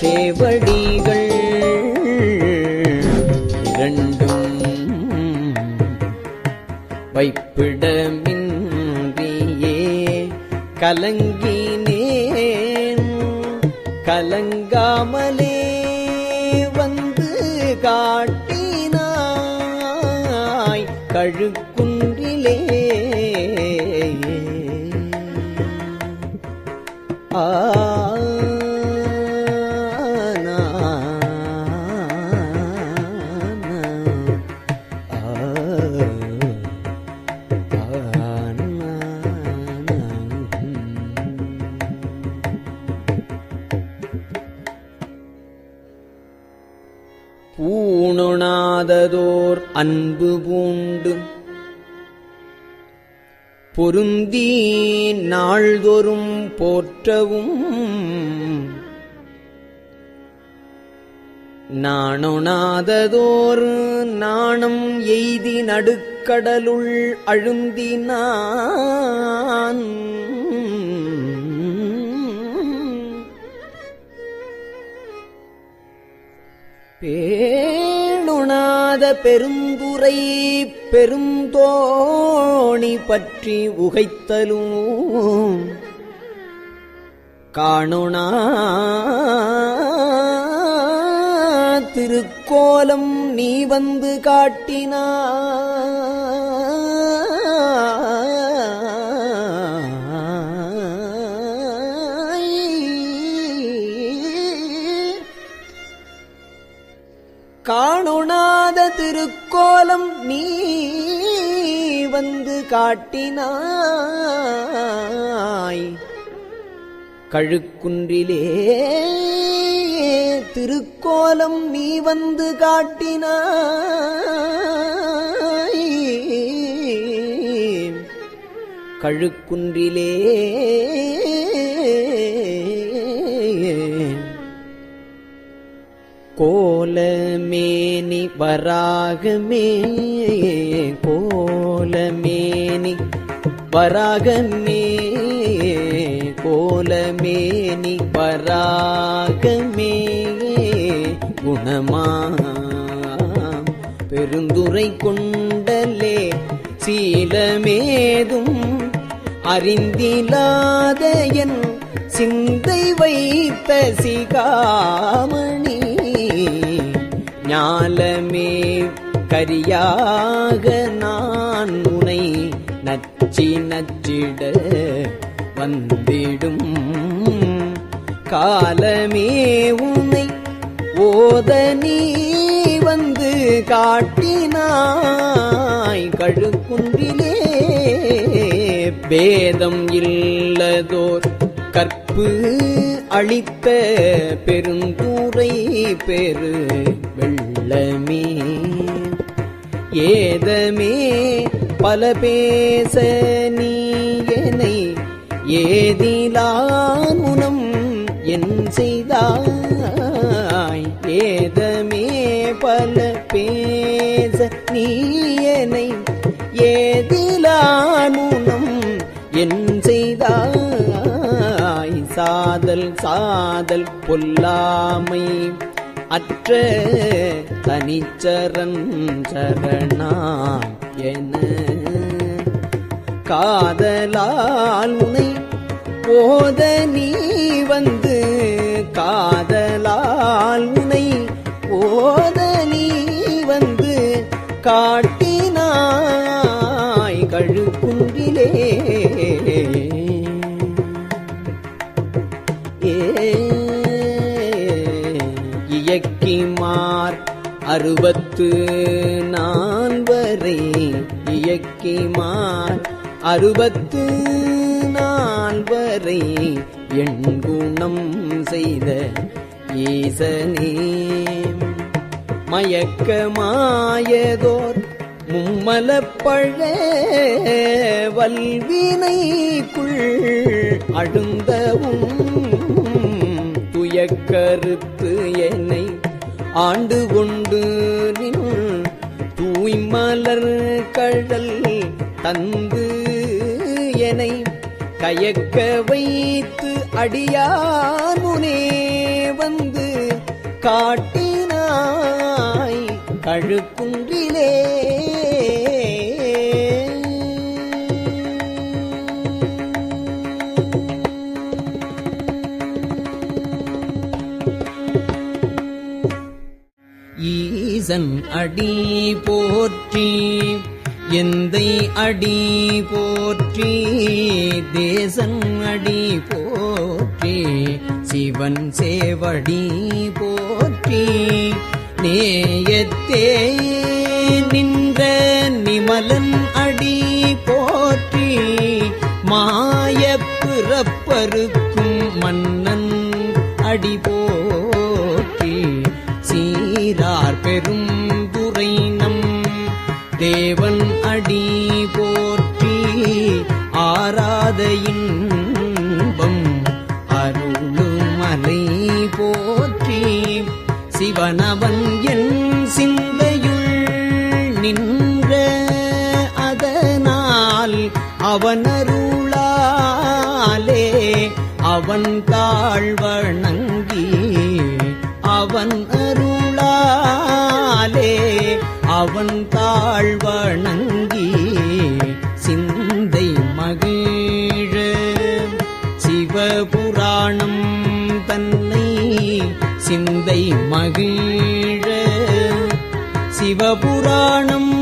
சேவடிகள் இரண்டும் வைப்பிடமின்றியே கலங்கினேன். கலங்காமலே வந்து காட்டினாய். கழுக்கு ஊணுணாததோர் அன்பு பூண்டு. பொருந்தி நாள்தொறும் போற்றவும். நாணொணாததோர் நாணம் எய்தி நடுக்கடலுள் அழுந்தினான். பேணுணாத பெருந்துரை பெருந்தோணி பற்றி உகைத்தலும். காணுணா திருக்கோலம் நீ வந்து காட்டினா கோலம் நீ வந்து காட்டினாய். கழுக்குன்றிலே திருக்கோலம் நீ வந்து காட்டினாய். கழுக்குன்றிலே கோலமேனி வராகமே கோலமேனி வராகமே கோலமேனி வராகமே. குணமா பெருந்துரை கொண்டலே சீலமேதும் அறிந்திலாத என் சிந்தை வைத்த சிகாமணி. ஞாலமே கரியாக நான் உனை நச்சி நச்சிட வந்திடும். காலமே உனை ஓத நீ வந்து காட்டினாய். கழுக்குன்றிலே பேதம் இல்லதோர் அன்பு அளித்த பெருந்தூரை பெரு வெள்ளமே. ஏதமே பல பேச நீயனை ஏதிலாமுனம் என் செய்தாய். ஏதமே பல பேச நீயனை ஏதிலாமுனம் என் செய்தாய். சாதல் சாதல் பொல்லாமை. அற்ற தனிச்சரன் சரணாம் என. காதலால் உனை போத நீ வந்து காதலால் உனை போத நீ வந்து காட்டினாய் அறுபத்து நால்வரை இயக்கிமான் அறுபத்து நால்வரை என் குணம் செய்த ஈசனே. மயக்கமாயதோர் மும்மலப்பழ வல்வினைக்குள் அழுந்தவும் துயக்கருத்து என்னை ஆண்டு கொண்டு நின் உய்மலர் கழல் தந்து எனை கயக்க வைத்து அடியார் முனே வந்து காட்டினாய் கழுக்குன்றிலே. ஈசன் அடி போற்றி எந்தை அடி போற்றி தேசன் அடி போற்றி சிவன் சேவடி போற்றி. நேயத்தே நின்ற நிமலன் அடி போற்றி மாய பிறப்பருக்கும் மன்னன் அடி போ அவன் என் சிந்தையுள் நின்ற அதனால் அவனருளாலே அவன் தாழ்வணங்கி அவன் அருளாலே அவன் தாழ்வணங்கி சிந்தை மகிழ சிவபுராணம் தன்னை சிந்தை மகிழ சிவபுராணம்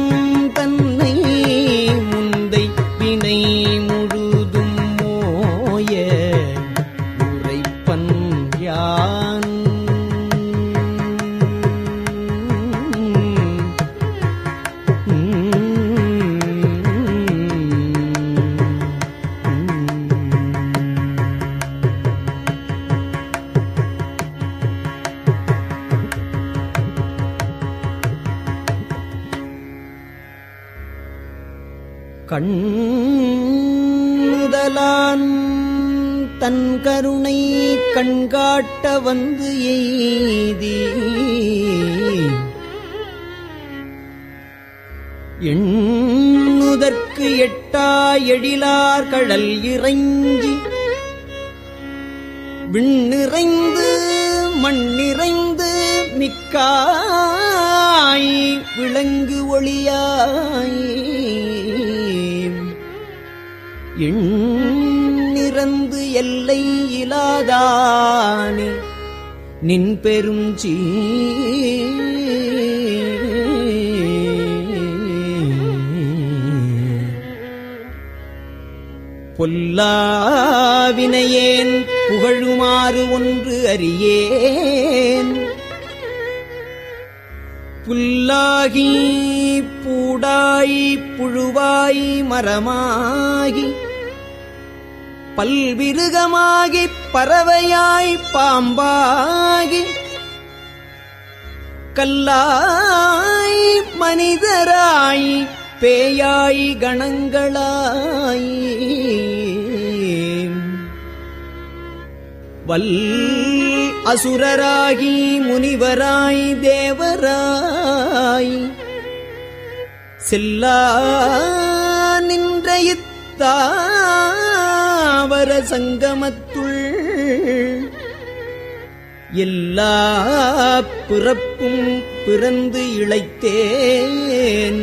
கண்ணுதலான் தன் கருணை கண்காட்ட வந்து எய்தி. எண்ணுதற்கு எட்டா எழிலார் கடல் இறைஞ்சி. விண்ணிறைந்து மண்ணிறைந்து மிக்காய் விளங்கு ஒளியாய். எண்ணிறந்து எல்லை இலாதானே. நின் பெரும் பொல்லாவினையேன் புகழுமாறு ஒன்று அறியேன். புல்லாகி பூடாய் புழுவாய் மரமாகி பல்விருகமாகி பறவையாய் பாம்பாகி கல்லாய் மனிதராய் பேயாய் கணங்களாய் வல் அசுரராகி முனிவராய் தேவராய் செல்லா நின்ற இத்தா தாவர சங்கமத்துள் எல்லா பிறப்பும் பிறந்து இழைத்தேன்.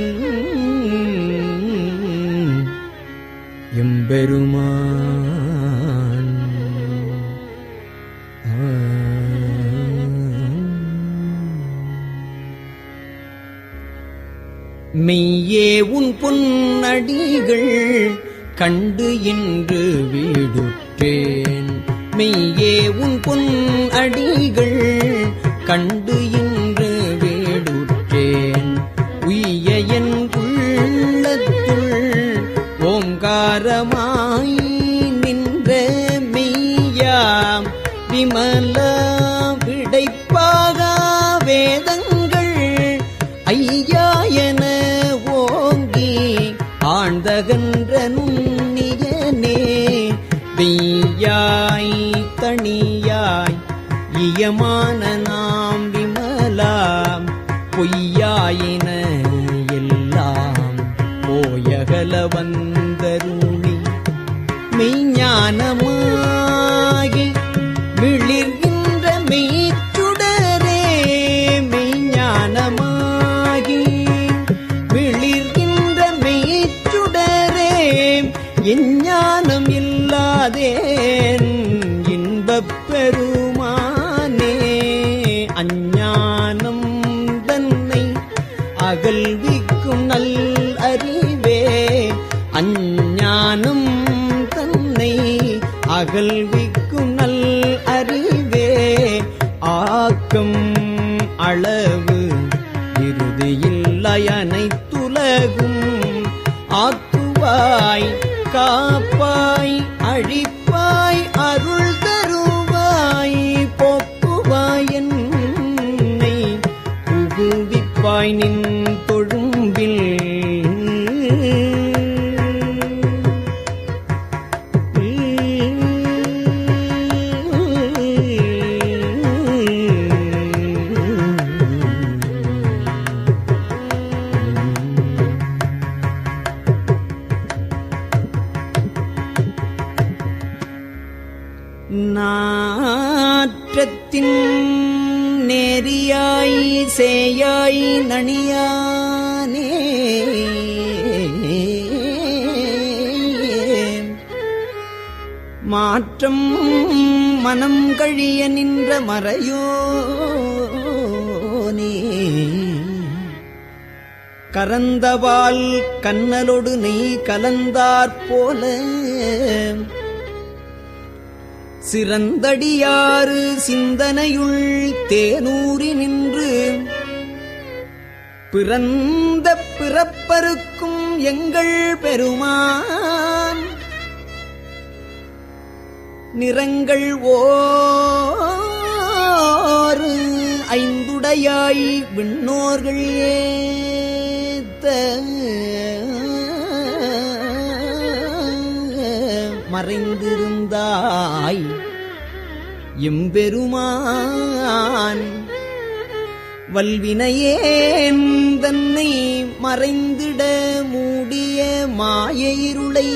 எம்பெருமான் மெய்யே உன் பொன்னடிகள் கண்டு இன்று வீடுற்றேன். மெய்யே உன் பொன் அடிகள் கண்டு இன்று வீடுற்றேன். உய்ய என் உள்ளத்துள் ஓங்காரமாய் நின்ற மெய்யாம். விமலா இஞ்ஞானம் இல்லாதேன் இன்பப் பெருமானே. அஞ்ஞானம் தன்னை அகல்விக்கும் நல் அறிவே. அஞ்ஞானம் தன்னை அகல்விக்கும் का பிறந்தவாள் கண்ணலொடு நெய் கலந்தாற்போல சிறந்தடியாறு சிந்தனையுள் தேனூறி நின்று. பிறந்த பிறப்பருக்கும் எங்கள் பெருமான். நிறங்கள் ஓரு ஐந்துடையாய் விண்ணோர்கள் ஏ மறைந்திருந்தாய். எம்பெருமான் வல்வினையேன் தன்னை மறைந்திட மூடிய மாய இருளை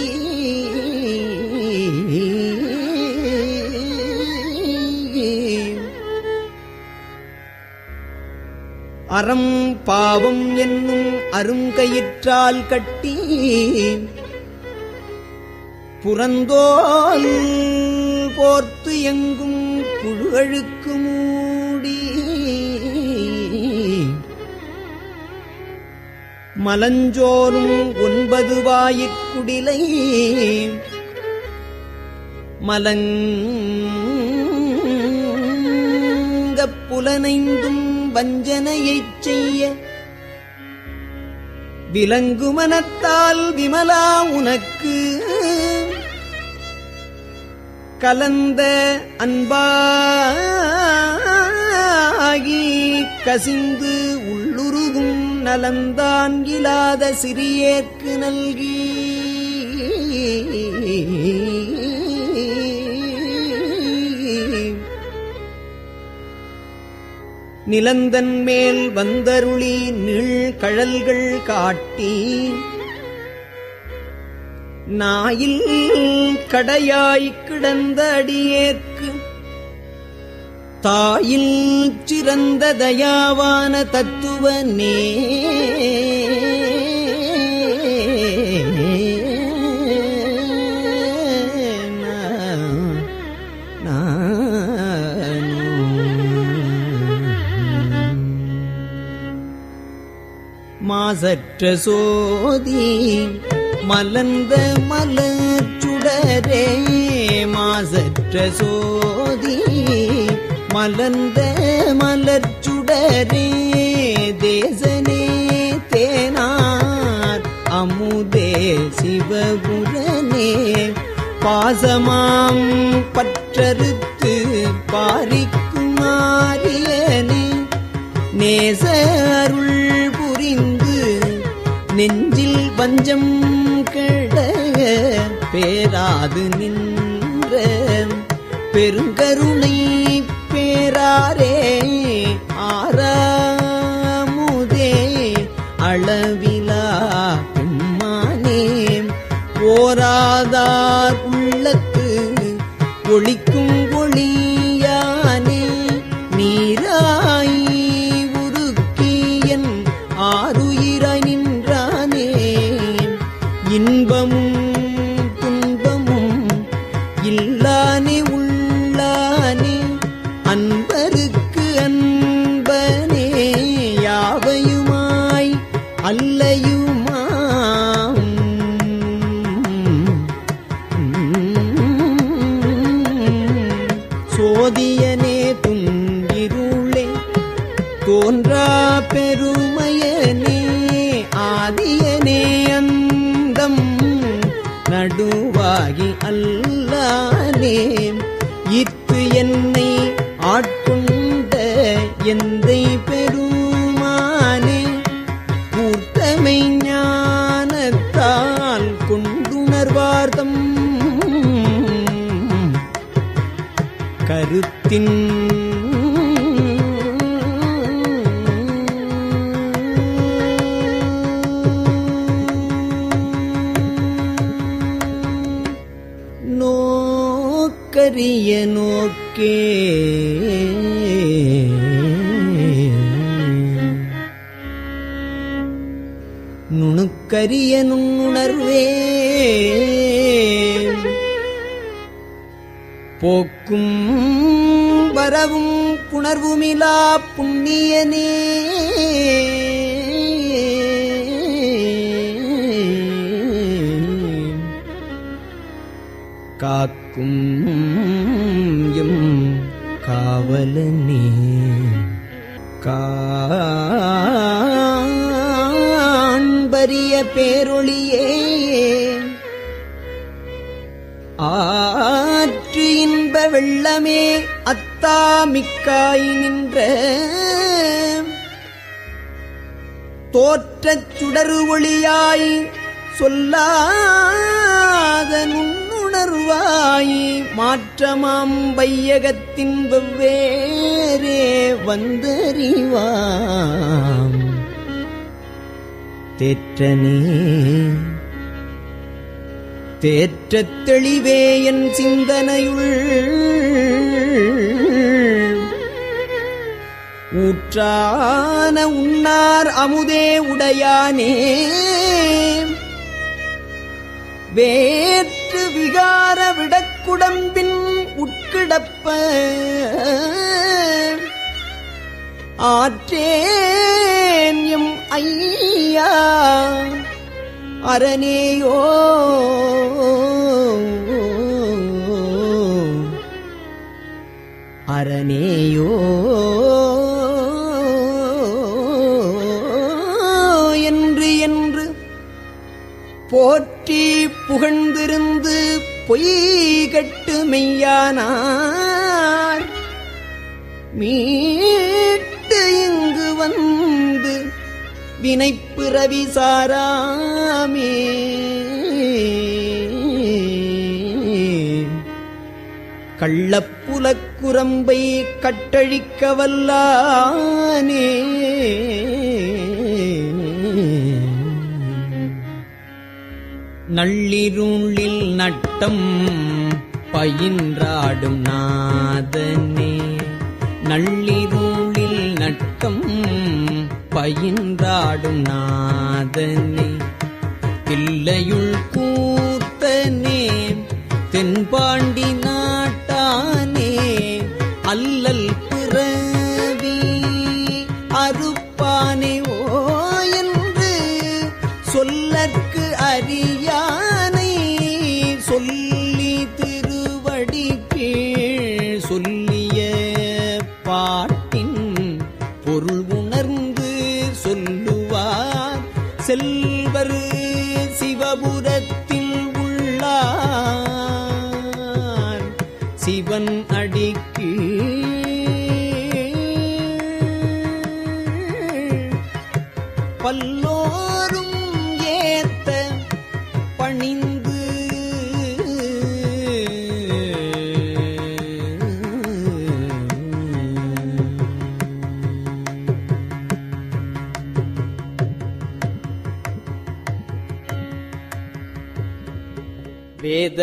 அறம் பாவம் என்னும் அருங்கயிற்றால் கட்டி புறந்தோல் போர்த்து எங்கும் புழுகழுக்கு மூடி மலஞ்சோறும் ஒன்பது வாயிற்குடிலை மலங்க புலனைந்தும் வஞ்சனையைச் செய்ய. விலங்கு மனத்தால் விமலா உனக்கு. கலந்த அன்பாகி கசிந்து உள்ளுருகும் நலந்தான் இல்லாத சிறியேற்கு நல்கி. நிலந்தன் மேல் வந்தருளி நீள் கழல்கள் காட்டி நாயில் கடையாய் கிடந்த அடியேற்கு தாயில் சிறந்த தயாவான தத்துவனே மாசற்ற சோதி மலர்ந்த மலச்சுடரே மாசற்ற சோதி மலர்ந்த மலச்சுடரே தேசனே தேனார் அமுதே சிவபுரனே. பாசமாம் பற்றறுத்து பாரிக்குமாரியனே நேச நெஞ்சில் வஞ்சம் கெட பேராது நின்ற. பெருங்கருணை பேராரே துரியனே துங்கிருளே தோன்றா பெருமையனே ஆதியனே அந்தம். நடுவாகி அல்லானே இத்து என்னை கருத்தின் நோக்கரிய நோக்கே. நுணுக்கரிய நுண்ணுணர்வே. போக்கும் வரவும் புணர்வுமிலா புண்ணியனே. காக்கும் எம் காவலனே. காண்பரிய பேரொளியே ஆற்று இன்ப வெள்ளமே அத்தாமிக்காய் நின்ற. தோற்றச் சுடரு ஒளியாய் சொல்லாத நுண்ணுணர்வாய் மாற்றமாம் வையகத்தின் வெவ்வேறே வந்தறிவாம். தேற்றனே தேற்றத் தெளிவே என் சிந்தனையுள். ஊற்றான உன்னார் அமுதே உடையானே. வேற்று விகார விடக்குடம்பின் உட்கிடப்ப ஆற்றேன் எம் ஐயா அரணேயோ. அரணேயோ. புகழ்ந்திருந்து பொய் கட்டு மெய்யானார். மீட்டு இங்கு வந்து வினைப்பிறவி சாராமே. கள்ளப்புலக்குரம்பை கட்டழிக்க வல்லானே. நள்ளிருளில் நட்டம் பயின்றாடும் நாதனே. நள்ளிருளில் நட்டம் பயின்றாடும் நாதனே. தில்லையுள் கூத்தனே தென்பாண்டி நாட்டானே. அல்லல்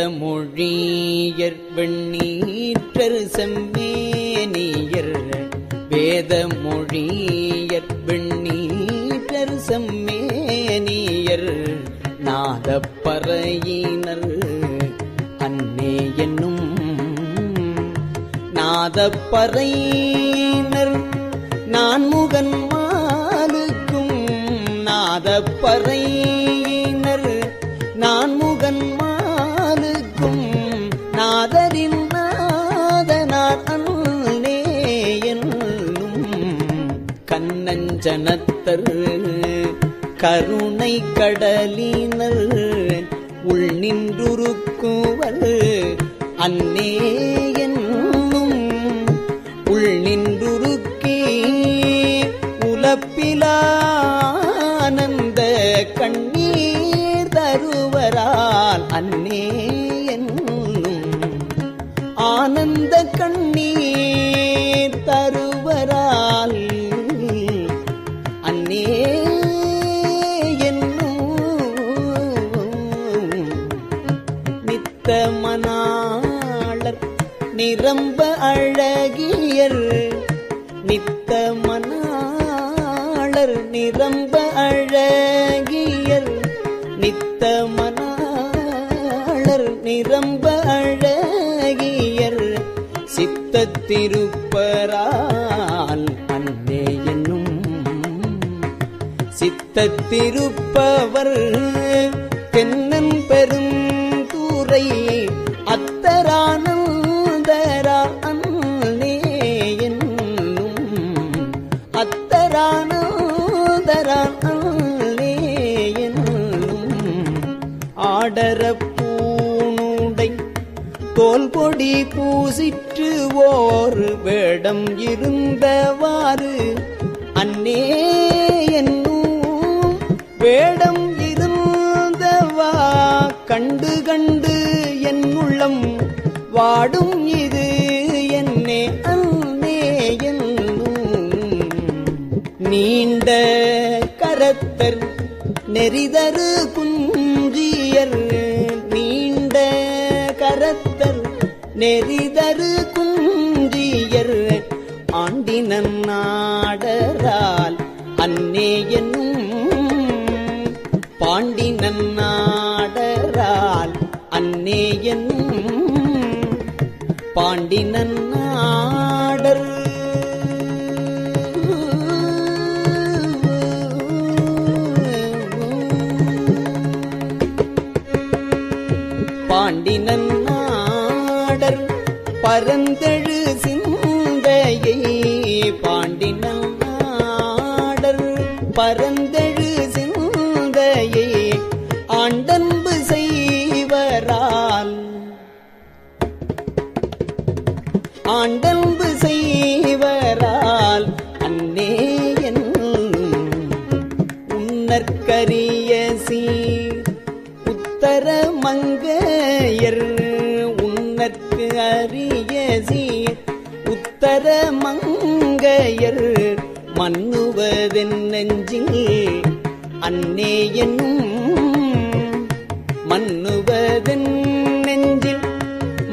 வேதமொழியர் வெண்ணீற்றர் செம்மேனியர். வேதமொழியர் வெண்ணீற்றர் செம்மேனியர். நாதப்பறையினர் அன்னே என்னும் நாதப்பறையினர். நான்முகன் மாலுக்கும் நாதப்பறையினர். நான்முகன் மாலுக்கும் அஞ்சனத்தர் கருணை கடலினர் உள் நின்றுருக்குவர். அன்னே என்னும் உள் நின்றுருக்கே உலப்பிலானந்த கண்ணீர் தருவரால். அன்னே என்னும் ஆனந்த கண்ணீர் நிரம்ப அழகியர் நித்த மனாளர் நிரம்ப அழகியர் நித்த மனாளர் நிரம்ப அழகியர். சித்தத்திருப்பரால் அன்னே என்னும் சித்தத்திருப்பவர் தென் கொடி பூசிற்று ஓர் வேடம் இருந்தவாறு. அன்னே என்னும் வேடம் இருந்தவா. கண்டு கண்டு என் உள்ளம் வாடும் இது என்னே அன்னே என்னும். நீண்ட கரத்தர் நெறிதரு நெறிதரு குஞ்சியர் ஆண்டினன் நாடரால் அன்னே என்னும் பாண்டினன் நாடரால் அன்னே என்னும் பாண்டினன் ஆண்டன்பு செய்வரால் அன்னே என் உன்னற்கரிய சீர். உத்தர மங்கையர் உன்னற்கு அரிய சீர். உத்தர மங்கையர் மன்னுவதென் நெஞ்சில் அன்னே என்னும் மன்னுவதென் நெஞ்சில்.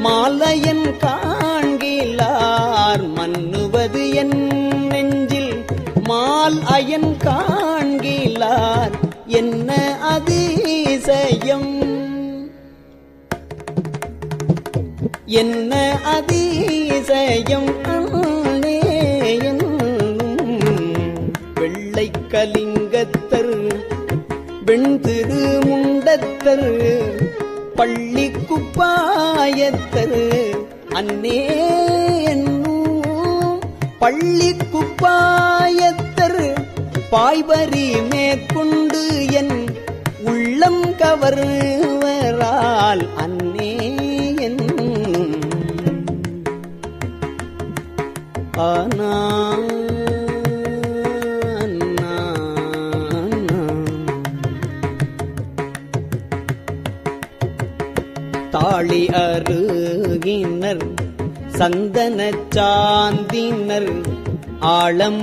மாலையன் கா என்ன அதிசயம் அன்னே வெள்ளை கலிங்கத்தர் வெண்திரு முண்டத்தர் பள்ளி குப்பாயத்தர் அன்னே பள்ளி குப்பாயத்தர் பாய்வரி மேற்கொண்டு என் உள்ளம் கவருவரால் அன் தாளி அருகினர் சந்தன சாந்தினர் ஆழம்